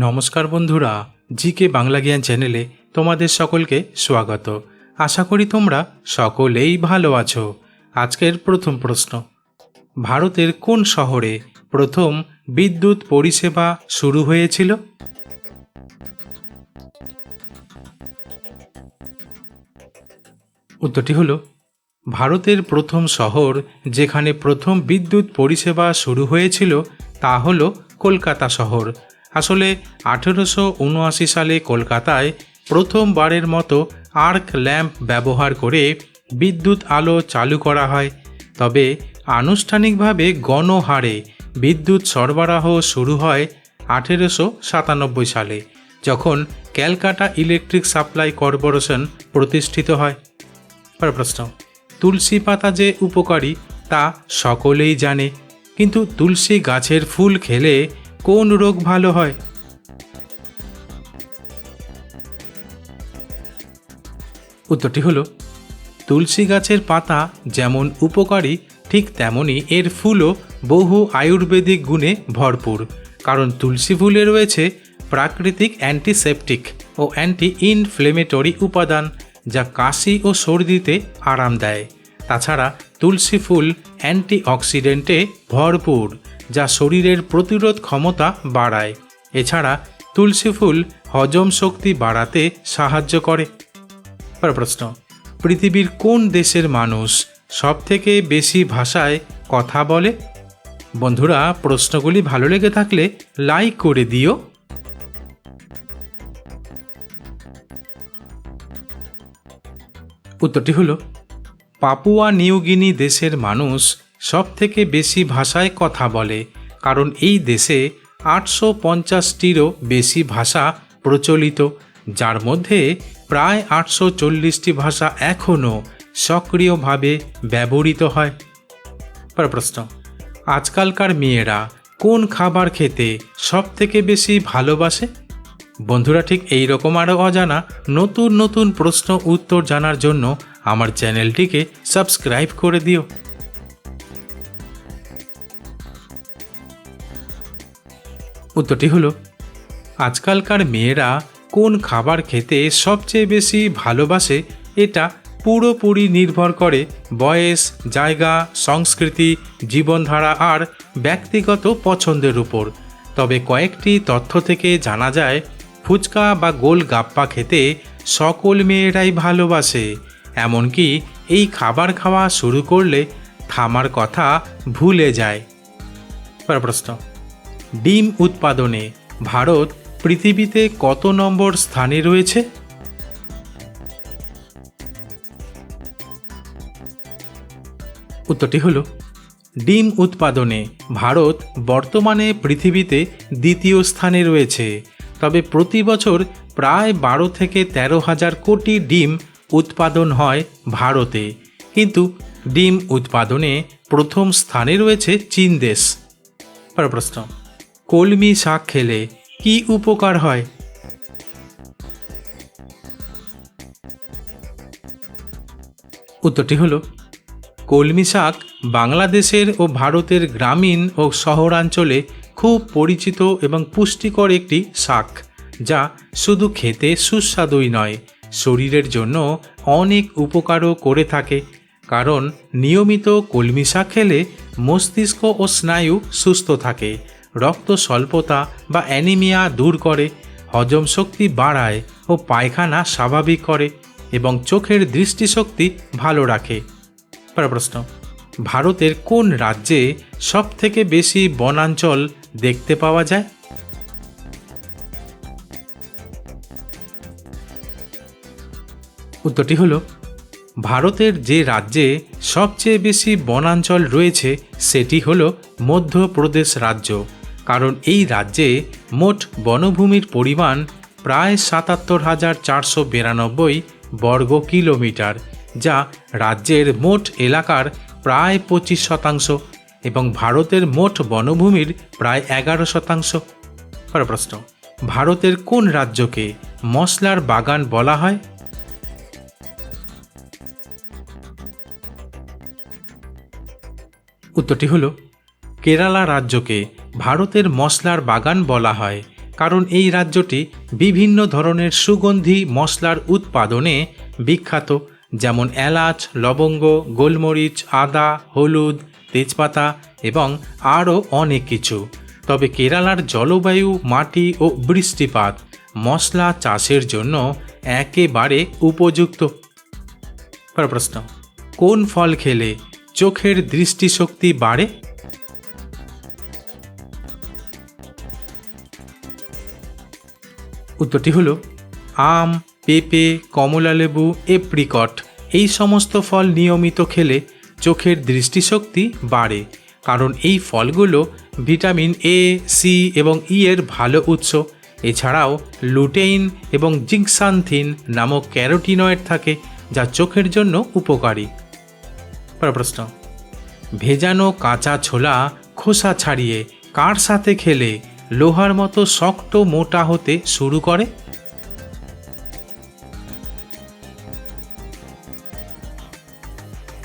নমস্কার বন্ধুরা, জিকে বাংলা জ্ঞান চ্যানেলে তোমাদের সকলকে স্বাগত। আশা করি তোমরা সকলেই ভালো আছো। আজকের প্রথম প্রশ্ন, ভারতের কোন শহরে প্রথম বিদ্যুৎ পরিষেবা শুরু হয়েছিল? উত্তরটি হলো, ভারতের প্রথম শহর যেখানে প্রথম বিদ্যুৎ পরিষেবা শুরু হয়েছিল তা হল কলকাতা শহর। আসলে আঠেরোশো উনআশি সালে কলকাতায় প্রথমবারের মতো আর্ক ল্যাম্প ব্যবহার করে বিদ্যুৎ আলো চালু করা হয়। তবে আনুষ্ঠানিকভাবে গণহারে বিদ্যুৎ সরবরাহ শুরু হয় আঠেরোশো সাতানব্বই সালে, যখন ক্যালকাটা ইলেকট্রিক সাপ্লাই কর্পোরেশন প্রতিষ্ঠিত হয়। প্রশ্ন, তুলসী পাতা যে উপকারী তা সকলেই জানে, কিন্তু তুলসী গাছের ফুল খেলে কোন রোগ ভালো হয়? উত্তরটি হলো, তুলসী গাছের পাতা যেমন উপকারী, ঠিক তেমনই এর ফুলও বহু আয়ুর্বেদিক গুণে ভরপুর। কারণ তুলসী ফুলে রয়েছে প্রাকৃতিক অ্যান্টিসেপটিক ও অ্যান্টি ইনফ্লেমেটরি উপাদান, যা কাশি ও সর্দিতে আরাম দেয়। তাছাড়া তুলসী ফুল অ্যান্টিঅক্সিডেন্টে ভরপুর। যা শরীরের প্রতিরোধ ক্ষমতা বাড়ায়। এছাড়া তুলসী ফুল হজম শক্তি বাড়াতে সাহায্য করে। প্রশ্ন, পৃথিবীর কোন দেশের মানুষ সবথেকে বেশি ভাষায় কথা বলে? বন্ধুরা, প্রশ্নগুলি ভালো লেগে থাকলে লাইক করে দিও। উত্তরটি হলো, পাপুয়া নিউগিনি দেশের মানুষ সবথেকে বেশি ভাষায় কথা বলে, কারণ এই দেশে আটশো পঞ্চাশটিরও বেশি ভাষা প্রচলিত, যার মধ্যে প্রায় আটশো চল্লিশটি ভাষা এখনও সক্রিয়ভাবে ব্যবহৃত হয়। প্রশ্ন, আজকালকার মেয়েরা কোন খাবার খেতে সব থেকে বেশি ভালোবাসে? বন্ধুরা, ঠিক এই রকম আরও অজানা নতুন নতুন প্রশ্ন উত্তর জানার জন্য আমার চ্যানেলটিকে সাবস্ক্রাইব করে দিও। উত্তরটি হলো, আজকালকার মেয়েরা কোন খাবার খেতে সবচেয়ে বেশি ভালোবাসে এটা পুরোপুরি নির্ভর করে বয়স, জায়গা, সংস্কৃতি, জীবনধারা আর ব্যক্তিগত পছন্দের উপর। তবে কয়েকটি তথ্য থেকে জানা যায়, ফুচকা বা গোল গাপ্পা খেতে সকল মেয়েরাই ভালোবাসে। এমনকি এই খাবার খাওয়া শুরু করলে থামার কথা ভুলে যায়। প্রশ্ন। ডিম উৎপাদনে ভারত পৃথিবীতে কত নম্বর স্থানে রয়েছে? উত্তরটি হল, ডিম উৎপাদনে ভারত বর্তমানে পৃথিবীতে দ্বিতীয় স্থানে রয়েছে, তবে প্রতি বছর প্রায় বারো থেকে তেরো হাজার কোটি ডিম উৎপাদন হয় ভারতে। কিন্তু ডিম উৎপাদনে প্রথম স্থানে রয়েছে চীন দেশ। প্রশ্ন। কলমি শাক খেলে কি উপকার হয়? উত্তরটি হলো, কলমি শাক বাংলাদেশের ও ভারতের গ্রামীণ ও শহরাঞ্চলে খুব পরিচিত এবং পুষ্টিকর একটি শাক, যা শুধু খেতে সুস্বাদুই নয়, শরীরের জন্য অনেক উপকারও করে থাকে। কারণ নিয়মিত কলমি শাক খেলে মস্তিষ্ক ও স্নায়ু সুস্থ থাকে রক্ত স্বল্পতা বা অ্যানিমিয়া দূর করে, হজম শক্তি বাড়ায় ও পায়খানা স্বাভাবিক করে এবং চোখের দৃষ্টিশক্তি ভালো রাখে। প্রশ্ন, ভারতের কোন রাজ্যে সব থেকে বেশি বনাঞ্চল দেখতে পাওয়া যায়? উত্তরটি হলো, ভারতের যে রাজ্যে সবচেয়ে বেশি বনাঞ্চল রয়েছে সেটি হল মধ্যপ্রদেশ রাজ্য। কারণ এই রাজ্যে মোট বনভূমির পরিমাণ প্রায় সাতাত্তর হাজার চারশো বিরানব্বই বর্গ কিলোমিটার যা রাজ্যের মোট এলাকার প্রায় পঁচিশ শতাংশ এবং ভারতের মোট বনভূমির প্রায় এগারো শতাংশ। পরের প্রশ্ন, ভারতের কোন রাজ্যকে মশলার বাগান বলা হয়? উত্তরটি হলো, কেরালা রাজ্যকে ভারতের মশলার বাগান বলা হয়, কারণ এই রাজ্যটি বিভিন্ন ধরনের সুগন্ধি মশলার উৎপাদনে বিখ্যাত, যেমন এলাচ, লবঙ্গ, গোলমরিচ, আদা, হলুদ, তেজপাতা এবং আরও অনেক কিছু। তবে কেরালার জলবায়ু, মাটি ও বৃষ্টিপাত মশলা চাষের জন্য একেবারে উপযুক্ত। প্রশ্ন, কোন ফল খেলে চোখের দৃষ্টিশক্তি বাড়ে? উত্তরটি হলো আম, পেঁপে কমলালেবু এপ্রিকট। এই সমস্ত ফল নিয়মিত খেলে চোখের দৃষ্টিশক্তি বাড়ে, কারণ এই ফলগুলো ভিটামিন এ সি এবং ই এর ভালো উৎস। এছাড়াও লুটেইন এবং জিংসান্থিন নামক ক্যারোটিনয়েড থাকে, যা চোখের জন্য উপকারী। প্রশ্ন, ভেজানো কাঁচা ছোলা খোসা ছাড়িয়ে কার সাথে খেলে? লোহার মতো শক্ত মোটা হতে শুরু করে।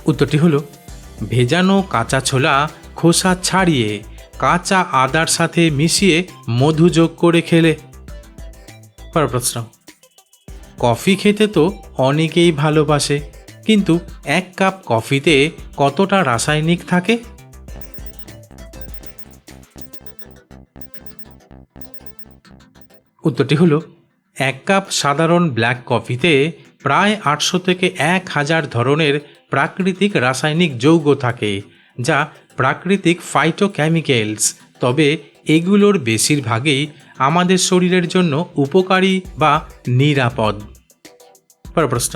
উত্তরটি হলো, ভেজানো কাঁচা ছোলা খোসা ছাড়িয়ে কাঁচা আদার সাথে মিশিয়ে মধু যোগ করে খেলে। প্রশ্ন, কফি খেতে তো অনেকেই ভালোবাসে, কিন্তু এক কাপ কফিতে কতটা রাসায়নিক থাকে? উত্তরটি হলো, এক কাপ সাধারণ ব্ল্যাক কফিতে প্রায় আটশো থেকে এক হাজার ধরনের প্রাকৃতিক রাসায়নিক যৌগ থাকে, যা প্রাকৃতিক ফাইটোকেমিক্যালস তবে এগুলোর বেশিরভাগই আমাদের শরীরের জন্য উপকারী বা নিরাপদ। পরের প্রশ্ন,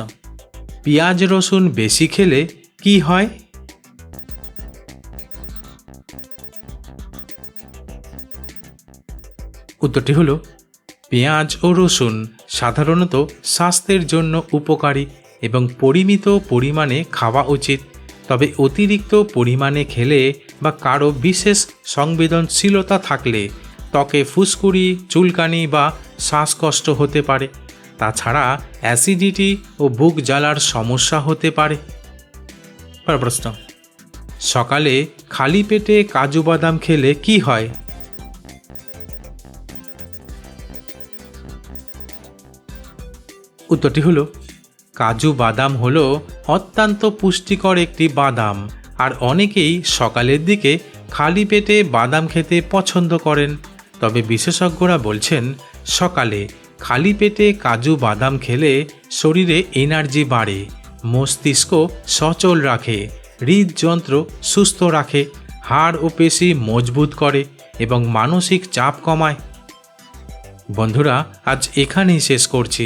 পেঁয়াজ রসুন বেশি খেলে কি হয়? উত্তরটি হলো পেঁয়াজ ও রসুন সাধারণত স্বাস্থ্যের জন্য উপকারী এবং পরিমিত পরিমাণে খাওয়া উচিত। তবে অতিরিক্ত পরিমাণে খেলে বা কারও বিশেষ সংবেদনশীলতা থাকলে ত্বকে ফুসকুড়ি, চুলকানি বা শ্বাসকষ্ট হতে পারে। তাছাড়া অ্যাসিডিটি ও বুক জ্বালার সমস্যা হতে পারে। প্রশ্ন, সকালে খালি পেটে কাজু বাদাম খেলে কি হয়? উত্তরটি হলো, কাজু বাদাম হলো অত্যন্ত পুষ্টিকর একটি বাদাম, আর অনেকেই সকালের দিকে খালি পেটে বাদাম খেতে পছন্দ করেন। তবে বিশেষজ্ঞরা বলছেন, সকালে খালি পেটে কাজু বাদাম খেলে শরীরে এনার্জি বাড়ে, মস্তিষ্ক সচল রাখে, হৃদযন্ত্র সুস্থ রাখে, হাড় ও পেশি মজবুত করে এবং মানসিক চাপ কমায়। বন্ধুরা, আজ এখানেই শেষ করছি।